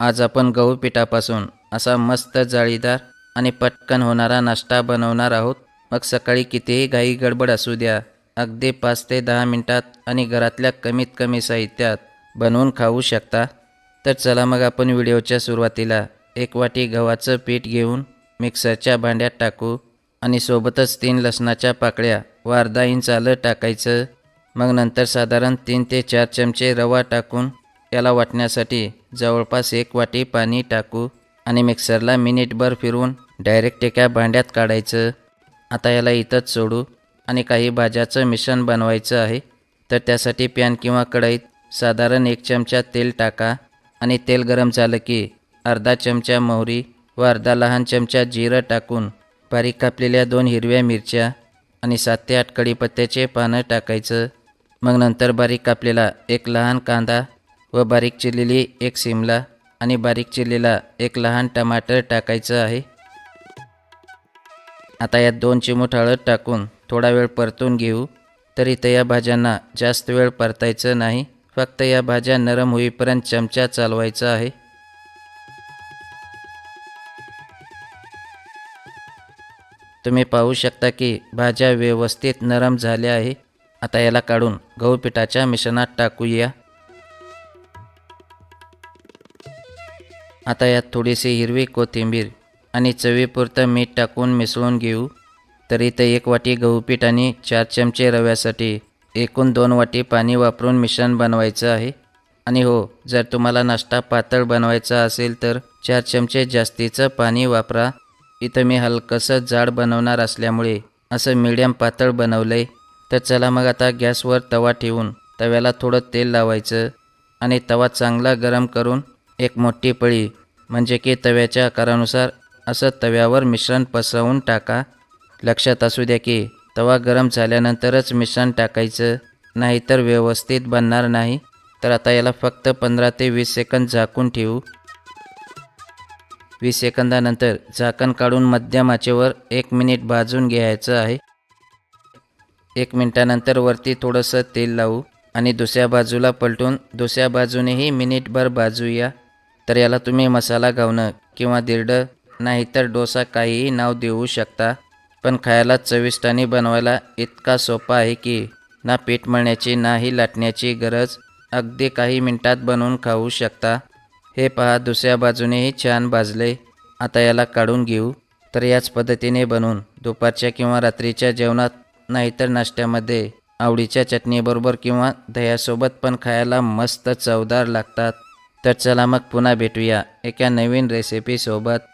आज आपण गहू पिठापासून असा मस्त जाळीदार आणि पटकन होणारा नाश्ता बनवणार आहोत. मग सकाळी कितीही घाई गडबड असू द्या. अगदी पाच ते दहा मिनटात आणि घरातल्या कमीत कमी साहित्यात बनवून खाऊ शकता. तर चला मग आपण व्हिडिओच्या सुरुवातीला एक वाटी गव्हाचं पीठ घेऊन मिक्सरच्या भांड्यात टाकू आणि सोबतच तीन लसणाच्या पाकळ्या व अर्धा इंच आलं टाकायचं. मग नंतर साधारण तीन ते चार चमचे रवा टाकून याला वाटण्यासाठी जवळपास एक वाटी पाणी टाकू आणि मिक्सरला मिनिटभर फिरवून डायरेक्ट एका भांड्यात काढायचं. आता याला इथंच सोडू आणि काही भाज्याचं मिश्रण बनवायचं आहे. तर त्यासाठी पॅन किंवा कढईत साधारण एक चमचा तेल टाका आणि तेल गरम झालं की अर्धा चमचा मोहरी व अर्धा लहान चमचा जिरं टाकून बारीक कापलेल्या दोन हिरव्या मिरच्या आणि सात ते आठ कढीपत्त्याचे पानं टाकायचं. मग नंतर बारीक कापलेला एक लहान कांदा व बारीक चिरलेली एक सिमला आणि बारीक चिरलेला एक लहान टमाटर टाकायचं आहे. आता यात दोन चिमूट हळद टाकून थोडा वेळ परतून घेऊ. तर इथं या भाज्यांना जास्त वेळ परतायचं नाही. फक्त या भाज्या नरम होईपर्यंत चमचा चालवायचा आहे. तुम्ही पाहू शकता की भाज्या व्यवस्थित नरम झाल्या आहे. आता याला काढून गहू पिठाच्या मिश्रणात टाकूया. आता यात थोडीशी हिरवी कोथिंबीर आणि चवीपुरतं मीठ टाकून मिसळून घेऊ. तर इथं एक वाटी गहू पीठ आणि चार चमचे रव्यासाठी एकूण दोन वाटी पाणी वापरून मिश्रण बनवायचं आहे. आणि हो जर तुम्हाला नाश्ता पातळ बनवायचा असेल तर चार चमचे जास्तीचं पाणी वापरा. इथं मी हलकंसं जाड बनवणार असल्यामुळे असं मिडियम पातळ बनवलं आहे तर चला मग आता गॅसवर तवा ठेवून तव्याला थोडं तेल लावायचं आणि तवा चांगला गरम करून एक मोठी पळी म्हणजे की तव्याच्या आकारानुसार असं तव्यावर मिश्रण पसरवून टाका. लक्षात असू द्या की तवा गरम झाल्यानंतरच मिश्रण टाकायचं नाहीतर व्यवस्थित बनणार नाही. तर आता याला फक्त पंधरा ते वीस सेकंद झाकून ठेवू. वीस सेकंदानंतर झाकण काढून मध्यम आचेवर एक मिनिट भाजून घ्यायचं आहे. एक मिनिटानंतर वरती थोडंसं तेल लावू आणि दुसऱ्या बाजूला पलटून दुसऱ्या बाजूनेही मिनिटभर भाजूया. तर याला तुम्ही मसाला घावणं किंवा दिरडं नाहीतर डोसा काहीही नाव देऊ शकता. पण खायला चविष्ट आणि बनवायला इतका सोपा आहे की ना पीठ मळण्याची नाही लाटण्याची गरज अगदी काही मिनिटात बनवून खाऊ शकता. हे पहा दुसऱ्या बाजूनेही छान भाजले. आता याला काढून घेऊ. तर याच पद्धतीने बनवून दुपारच्या किंवा रात्रीच्या जेवणात नाहीतर नाश्त्यामध्ये आवडीच्या चटणीबरोबर किंवा दह्यासोबत पण खायला मस्त चवदार लागतात. तर चला मग पुन्हा भेटूया एका नवीन रेसिपीसोबत